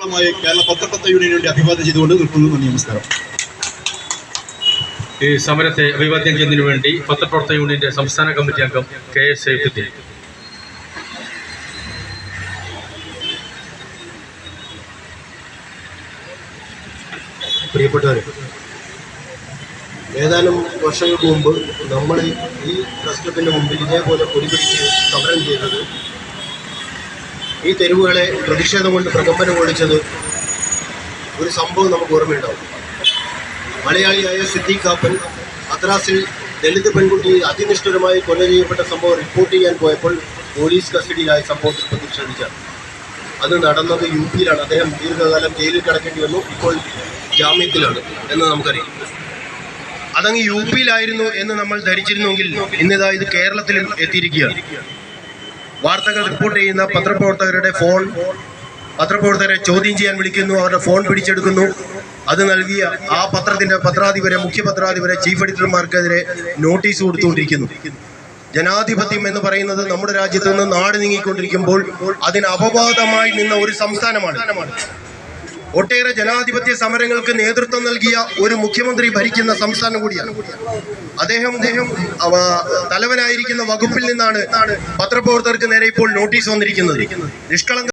കേരള പത്രപ്രത്ത യൂണിയന് വേണ്ടി അഭിവാദ്യം ചെയ്തുകൊണ്ട് നിർത്തുന്നു. നന്ദി നമസ്കാരം. ഈ സമരത്തെ അഭിവാദ്യം ചെയ്യുന്നതിനു വേണ്ടി പത്രപ്രവർത്തക യൂണിയന്റെ സംസ്ഥാന കമ്മിറ്റി അംഗം കെ എസ് സൈഫുദ്ദീൻ പ്രിയപ്പെട്ടവരെ ഏതാനും വർഷങ്ങൾക്ക് മുമ്പ് നമ്മൾ ഈ പ്രശ്നത്തിന്റെ ക്ലബിന്റെ മുമ്പിൽ ഇതേപോലെ പൊടിപിടിച്ച് സമരം ചെയ്തത് ഈ തെരുവുകളെ പ്രതിഷേധം കൊണ്ട് പ്രകമ്പനം ഓടിച്ചത് ഒരു സംഭവം നമുക്ക് ഓർമ്മയുണ്ടാവും. മലയാളിയായ സിദ്ദീഖ് കാപ്പൻ മദ്രാസിൽ ദളിത് പെൺകുട്ടി അതിനിഷ്ഠരമായി കൊല ചെയ്യപ്പെട്ട സംഭവം റിപ്പോർട്ട് ചെയ്യാൻ പോയപ്പോൾ പോലീസ് കസ്റ്റഡിയിലായ സംഭവത്തിൽ പ്രതിഷേധിച്ചാണ് അത് നടന്നത് യു പിയിലാണ് അദ്ദേഹം ദീർഘകാലം ജയിലിൽ കിടക്കേണ്ടി വന്നു. ഇപ്പോൾ ജാമ്യത്തിലാണ് എന്ന് നമുക്കറിയാം. അതങ്ങ് യു പിയിലായിരുന്നു എന്ന് നമ്മൾ ധരിച്ചിരുന്നെങ്കിൽ ഇന്നിതാ ഇത് കേരളത്തിലും എത്തിയിരിക്കുകയാണ്. വാർത്തകൾ റിപ്പോർട്ട് ചെയ്യുന്ന പത്രപ്രവർത്തകരുടെ ഫോൺ. പത്രപ്രവർത്തകരെ ചോദ്യം ചെയ്യാൻ വിളിക്കുന്നു അവരുടെ ഫോൺ പിടിച്ചെടുക്കുന്നു. അത് നൽകിയ ആ പത്രത്തിന്റെ പത്രാധിപരെ മുഖ്യ പത്രാധിപരെ ചീഫ് എഡിറ്റർമാർക്കെതിരെ നോട്ടീസ് കൊടുത്തുകൊണ്ടിരിക്കുന്നു. ജനാധിപത്യം എന്ന് പറയുന്നത് നമ്മുടെ രാജ്യത്ത് നിന്ന് നാട് നീങ്ങിക്കൊണ്ടിരിക്കുമ്പോൾ അതിന് അപവാദമായി നിന്ന ഒരു സംസ്ഥാനമാണ്. ഒട്ടേറെ ജനാധിപത്യ സമരങ്ങൾക്ക് നേതൃത്വം നൽകിയ ഒരു മുഖ്യമന്ത്രി ഭരിക്കുന്ന സംസ്ഥാനം കൂടിയാണ്. അദ്ദേഹം അദ്ദേഹം തലവനായിരിക്കുന്ന വകുപ്പിൽ നിന്നാണ് പത്രപ്രവർത്തകർക്ക് നേരെ ഇപ്പോൾ നോട്ടീസ് വന്നിരിക്കുന്നത്. നിഷ്കളങ്ക